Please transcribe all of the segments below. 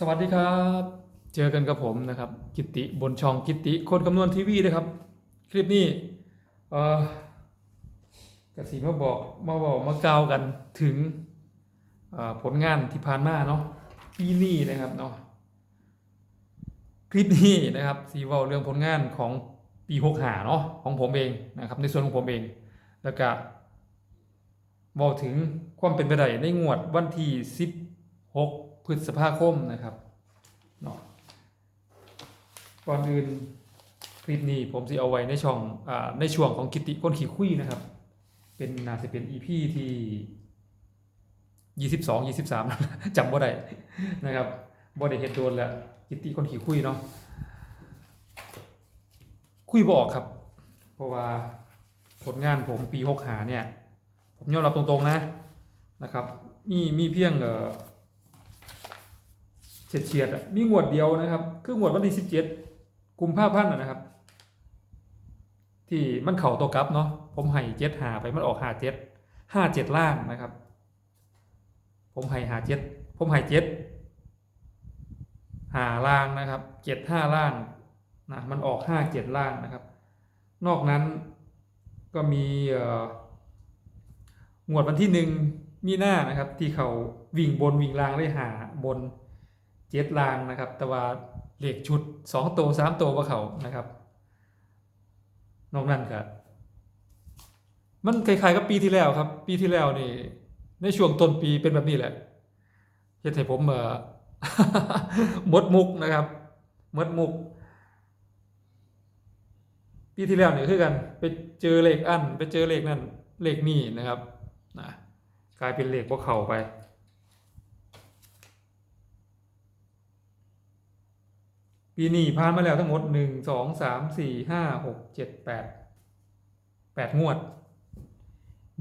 สวัสดีครับ เจอกันกับผมนะครับ กิติบนช่องกิติคนคำนวณทีวีนะครับ คลิปนี้เออกสีมาบอกมาบอกมากล่าวกันถึงผลงานที่ผ่านมาเนาะปีนี้นะครับเนาะคลิปนี้นะครับสีว่าเรื่องผลงานของปีหกหาเนาะของผมเองนะครับ ในส่วนของผมเอง แล้วก็บอกถึงความเป็นไปได้ในงวดวันที่16 พฤษภาคมนะครับเนาะก่อนอื่นคลิปนี้ผมจะเอาไว้ในช่องอในช่วงของกิตติก้นขี่คุยนะครับ เป็นน่าจะเป็น EP ที่22 23จำบ่ได้นะครับบ่ได้เห็นโดนแล้วกิตติก้นขี่คุยเนาะคุยบอกครับ เพราะว่าผลงานผมปี6หาเนี่ย ผมยอมรับตรงๆนะนะครับ มีมีเพียงเอ่อ เฉียดเฉียดๆอะมีงวดเดียวนะครับ คืองวดวันที่สิบเจ็ดกุมภาพันธ์นะครับ ที่มันเข่าตัวกลับเนาะผมให้เจ็ดหาไปมันออกหาเจ็ดห้าเจ็ดล่างนะครับ ผมให้หาเจ็ดผมให้เจ็ดหาล่างนะครับเจ็ดห้าล่างนะมันออกห้าเจ็ดล่างนะครับ นอกนั้นก็มีงวดวันที่หนึ่งมีหน้านะครับ ที่เขาวิ่งบนวิ่งล่างเลยหาบน เจ็ดลางนะครับ แต่ว่าเหลขชุดสองตัวสามตัวว่าเขานะครับ นอกนั้นก็มันคล้ายๆกับปีที่แล้วครับ ปีที่แล้วนี่ ในช่วงต้นปีเป็นแบบนี้แหละเฮ็ดให้ผมเออมดมุกนะครับมดมุก ปีที่แล้วเนี่ยคือกัน ไปเจอเลขอัน ไปเจอเลขนั่นเลขนี่นะครับนะกลายเป็นเลขพวกเขาไป ปีนี้ผ่านมาแล้วทั้งหมดหนึ่งสองสามสี่ห้าหกเจ็ดแปดแปดงวด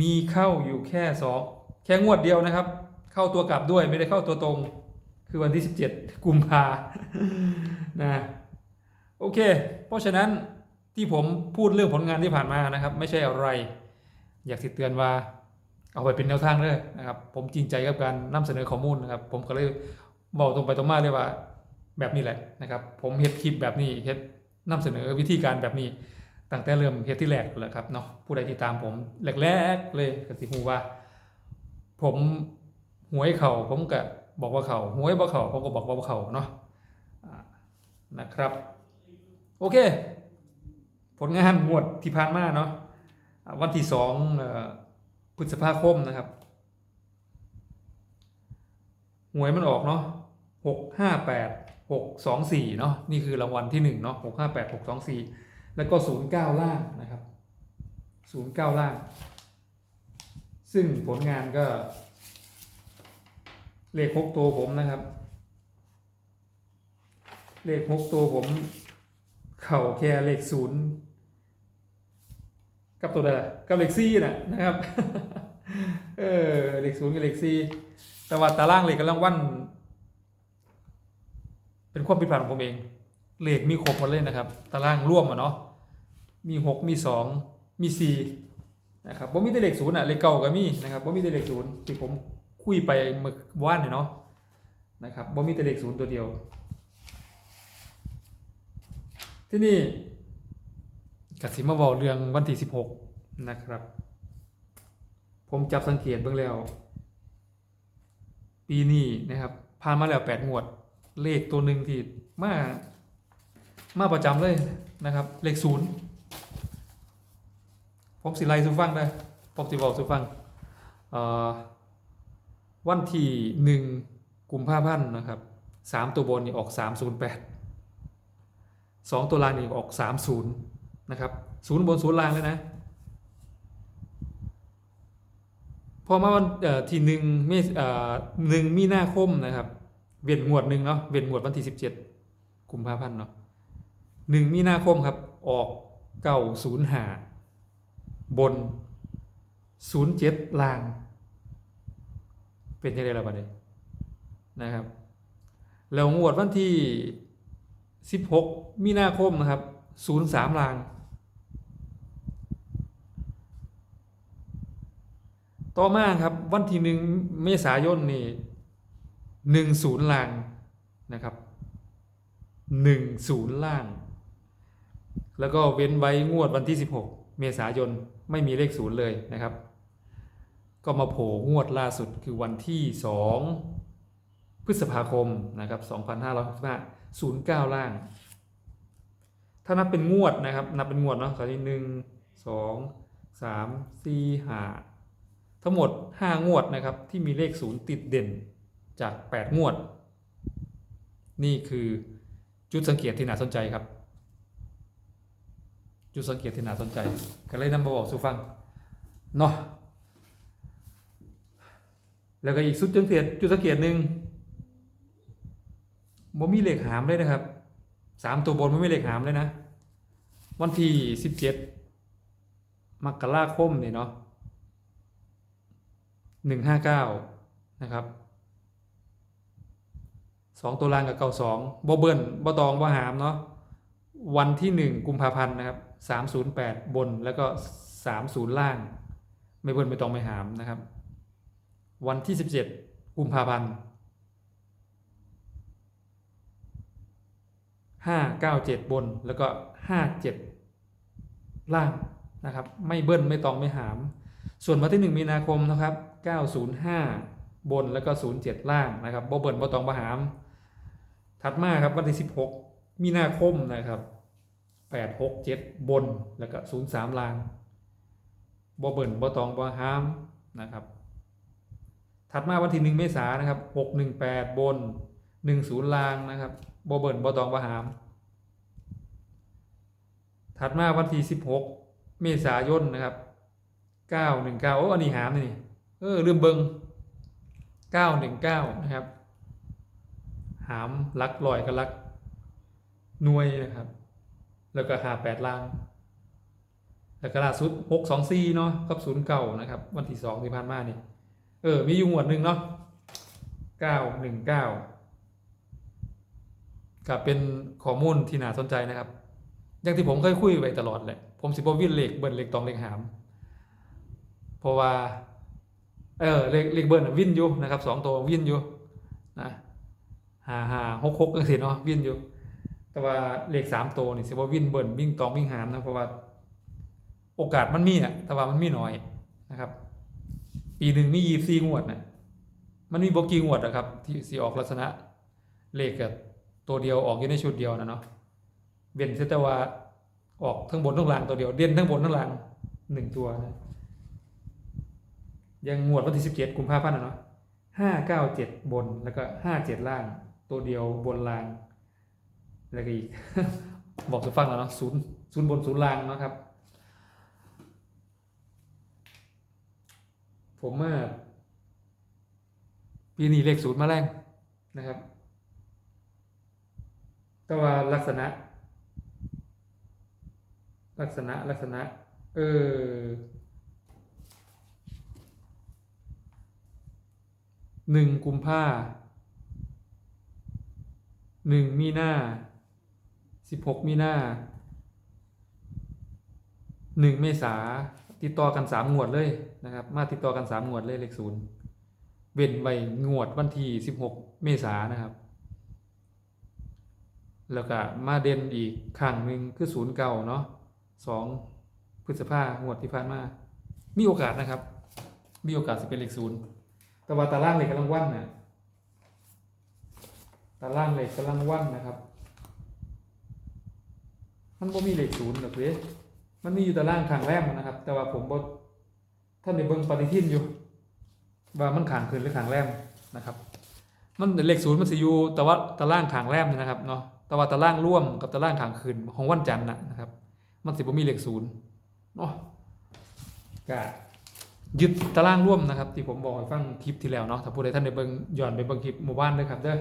มีเข้าอยู่แค่สองแค่งวดเดียวนะครับ เข้าตัวกลับด้วยไม่ได้เข้าตัวตรง คือวันที่สิบเจ็ดกุมภานะโอเค เพราะฉะนั้นที่ผมพูดเรื่องผลงานที่ผ่านมานะครับ ไม่ใช่อะไร อยากสิเตือนว่า เอาไปเป็นแนวทางเลยนะครับ ผมจริงใจกับการนำเสนอข้อมูลนะครับ ผมก็เลยบอกตรงไปตรงมาเลยว่า แบบนี้แหละนะครับ ผมเฮ็ดคลิปแบบนี้เฮ็ดนำเสนอวิธีการแบบนี้ตั้งแต่เริ่มเฮ็ดที่แรกเลยครับเนาะผู้ใดติดตามผมแรกๆเลยก็สิฮู้ว่า ผมหวยเข่าผมก็บอกว่าเข่าหวยบ่เข่าผมก็บอกว่าบ่เข่าเนาะนะครับ โอเค ผลงานงวดที่ผ่านมาเนาะวันที่สองพฤษภาคมนะครับหวยมันออกเนาะหกห้าแปด หกสองสี่เนาะนี่คือรางวัลที่หนึ่งเนาะหกห้าแปดหกสองสี่แล้วก็ศูนย์เก้าล่างนะครับศูนย์เก้าล่าง ซึ่งผลงานก็ เลขหกตัวผมนะครับ เลขหกตัวผม เข่าแค่เลขศูนย์กับตัวใดกับเลขสี่น่ะนะครับ เออเลขศูนย์กับเลขสี่แต่ว่าตารางเลขกำลังวัน เป็นความผิดพลาดของผมเองเลขมีครบหมดเลยนะครับ ตารางร่วมอะเนาะมีหกมีสองมีสี่นะครับผมมีแต่เลขศูนย์อะเลขเก่าก็มีนะครับผมมีแต่เลขศูนย์ที่ผมคุยไปเมื่อวานเนี่ยเนาะนะครับผมมีแต่เลขศูนย์ตัวเดียว ที่นี่กสิมาบอกเรื่องวันที่สิบหกนะครับ ผมจับสังเกตเบื้องแล้ว ปีนี้นะครับผ่านมาแล้วแปดงวด เลขตัวหนึ่งที่มามาประจำเลยนะครับ เลขศูนย์ผมสิไลสุฟังได้ผมสิบอกสุฟังวันที่หนึ่งกุมภาพันธ์นะครับสามตัวบนนี่ออกสามศูนย์แปดสองตัวล่างนี่ออกสามศูนย์นะครับศูนย์บนศูนย์ล่างเลยนะพอมาวันที่หนึ่งเมษหนึ่งมีนาคมนะครับ เวียนงวดหนึ่งเนาะเวียนงวดวันที่สิบเจ็ดกุมภาพันธ์เนาะหนึ่งมีนาคมครับ ออกเก้าศูนย์หาบนศูนย์เจ็ดล่าง เป็นยังไงล่ะบัดนี้นะครับ แล้วงวดวันที่สิบหกมีนาคมนะครับศูนย์สามล่าง ต่อมาครับวันที่หนึ่งเมษายนนี่ หนึ่งศูนย์ลางนะครับหนึ่งศูนย์ล่าง แล้วก็เว้นไว้งวดวันที่ 16 เมษายนไม่มีเลขศูนย์เลยนะครับ ก็มาโผล่งวดล่าสุดคือวันที่ 2 พฤษภาคมนะครับ2565 09 ล่าง ถ้านับเป็นงวดนะครับ นับเป็นงวดเนาะคราวนี้หนึ่งสองสามสี่ห้าทั้งหมด 5 งวดนะครับที่มีเลขศูนย์ติดเด่น จาก 8 งวด นี่คือจุดสังเกตที่น่าสนใจครับ จุดสังเกตที่น่าสนใจ ก็เลยนำมาบอกสู่ฟังเนาะแล้วก็อีกสุดสังเกตจุดสังเกตหนึ่งบ่มีเหลขหามเลยนะครับสามตัวบนไม่มีเลขหามเลยนะ วันที่สิบเจ็ดมกราคมเนี่ยเนาะหนึ่งห้าเก้านะครับ สองตัวล่างกับเก้าสองบ่เบิ้ลบ่ตองบ่หามเนาะวันที่หนึ่งกุมภาพันธ์นะครับสามศูนย์แปดบนแล้วก็สามศูนย์ล่าง ไม่เบิ้ลไม่ตองไม่หามนะครับ วันที่สิบเจ็ดกุมภาพันธ์ห้าเก้าเจ็ดบนแล้วก็ห้าเจ็ดล่างนะครับ ไม่เบิ้ลไม่ตองไม่หาม ส่วนวันที่หนึ่งมีนาคมนะครับเก้าศูนย์ห้าบนแล้วก็ศูนย์เจ็ดล่างนะครับบ่เบิ้ลบ่ตองบ่หาม ถัดมาครับวันที่สิบหกมีนาคมนะครับแปดหกเจ็ดบนแล้วก็ศูนย์สามลางบ่เบิ่นบ่ตองบ่ห้ามนะครับ ถัดมาวันที่หนึ่งเมษายนนะครับหกหนึ่งแปดบนหนึ่งศูนย์ลางนะครับบ่เบิ่นบ่ตองบ่ห้าม ถัดมาวันที่สิบหกเมษายนนะครับเก้าหนึ่งเก้าโอ้อันนี้หามนี่เออลืมเบิงเก้าหนึ่งเก้านะครับามลักลอยกับลักหน่วยนะครับ แล้วก็หาแปดล่าง แล้วก็ล่าสุดหกสองสี่เนาะกับศูนย์เก่านะครับ วันที่สองที่ผ่านมานี่เออ มีอยู่หมวดหนึ่งเนาะเก้าหนึ่งเก้ากับเป็นข้อมูลที่น่าสนใจนะครับ อย่างที่ผมเคยคุยไว้ตลอดแหละ ผมสิบวินเลขเบิ้ลเลขตองเลขหาม เพราะว่า เออเลขเลขเบิ้ลน่ะวินอยู่นะครับสองตัววินอยู่นะาหาหกหกก็สิเนาะวิ่นอยู่ แต่ว่าเลขสามตัวนี่สิว่าวิ่งเบิ่นวิ่งตองวิ่งหามนะเพราะว่าโอกาสมันมีอะแต่ว่ามันมีน้อยนะครับ ปีหนึ่งมียี่สี่งวดนะมันมีบกีงวดนะครับ ที่สีออกลักษณะเลขกับตัวเดียวออกอยู่ในชุดเดียวนะเนาะเว้นเสียแต่ว่าออกทั้งบนทั้งล่างตัวเดียวเด่นทั้งบนทั้งล่างหนึ่งตัวนะยังงวดวันที่สิบเจ็ดกุมภาพันธ์นะเนาะห้าเก้าเจ็ดบนแล้วก็ห้าเจ็ดล่าง ตัวเดียวบนล่างแล้วก็อีก บอกสุฟังแล้วเนาะศูนย์ศูนย์บนศูนย์ล่างเนาะครับ ผมว่าปีนี้เลขศูนย์มาแรงนะครับ แต่ว่าลักษณะ ลักษณะลักษณะ เออหนึ่งกุมภาพ หนึ่งมีนาสิบหกมีนาหนึ่งเมษาติดต่อกันสามงวดเลยนะครับ มาติดต่อกันสามงวดเลยเลขศูนย์เว้นไว้งวดวันที่สิบหกเมษานะครับ แล้วก็มาเด่นอีกครั้งหนึ่งคือศูนย์เก่าเนาะสองพฤษภางวดที่ผ่านมา มีโอกาสนะครับ มีโอกาสจะเป็นเลขศูนย์แต่ว่าตารางเลขกำลังวันน่ะ ตารางเหล็กกำลังวันนะครับ มันบ่มีเหล็กศูนย์หรอกเด้มันมีอยู่ตารางขางแรมนะครับ แต่ว่าผมบ่ท่านในเบิ่งปฏิทินอยู่ ว่ามันขางขึ้นหรือขางแรมนะครับ มันเหล็กศูนย์มันสิอยู่แต่ว่าตารางขางแรมนะครับเนาะแต่ว่าตารางร่วมกับตารางขางคืนของวันจันทร์นะครับ มันสิบ่มีเหล็กศูนย์เนาะก็ยึดตารางร่วมนะครับ ที่ผมบอกให้ฟังคลิปที่แล้วเนาะถ้าผู้ใดท่านได้เบิ่งย้อนไปเบิ่งคลิปหมู่บ้านด้วยครับเด้อ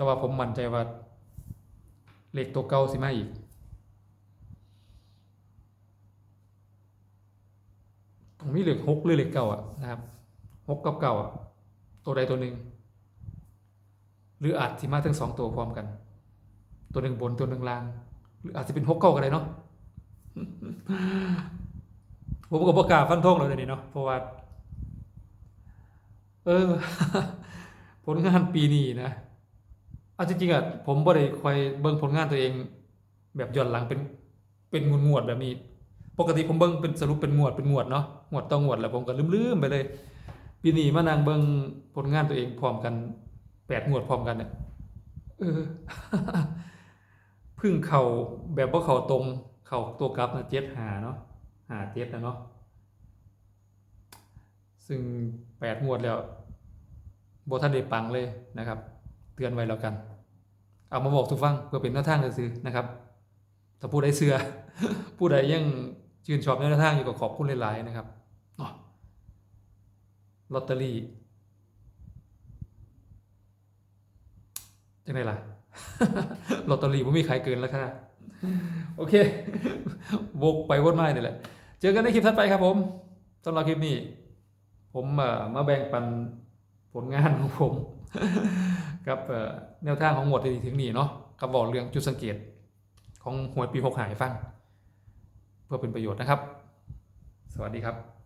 แต่ว่าผมมั่นใจว่าเลขตัวเก่าสิมาอีก ผมมีเลขหกหรือเลขเก่าอะนะครับหกกับเก่าอะตัวใดตัวหนึ่งหรืออาจสิมาทั้งสองตัวพร้อมกัน ตัวหนึ่งบนตัวหนึ่งล่าง หรืออาจจะเป็นหกเก่าก็ได้เนาะผมก็ประกาศฟันธงเลยเดี๋ยวนี้เนาะเพราะว่าเออ ผลงานปีนี้นะ เอาจริงๆอะผมบ่ได้คอยเบิ่งผลงานตัวเอง แบบย้อนหลังเป็นเป็นงวดงวดแบบนี้ ปกติผมเบิ่งเป็นสรุปเป็นงวดเป็นงวดเนาะงวดต่องวดแล้วผมก็ลืมๆไปเลยปีนี้มานั่งเบิ่งผลงานตัวเองพร้อมกันแปดงวดพร้อมกันเนี่ยเออพึ่งเข่าแบบว่าเข่าตรง เข่าตัวกลับนะเจ็ดหาเนาะหาเจ็ดนะเนาะซึ่งแปดงวดแล้วบท่านได้ปังเลยนะครับ ตือนไว้แล้วกัน เอามาบอกทุกฟังเพื่อเป็นแนวทางซื้อนะครับถ้าผู้ใดเสือผู้ใดยังชื่นชอบแนวทางอยู่ก็ขอบคุณหลายๆนะครับลอตเตอรี่จังไดล่ะลอตเตอรี่ไม่มีขายเกินแล้วค่ะโอเควกไปวนมาเนี่ยแหละ เจอกันในคลิปถัดไปครับผมสำหรับคลิปนี้ ผมมาแบ่งปันผลงานของผม กับแนวทางของหมวดที่ถึงนี่เนาะกับบอกเรื่องจุดสังเกตของหวยปีหกหายฟัง เพื่อเป็นประโยชน์นะครับ สวัสดีครับ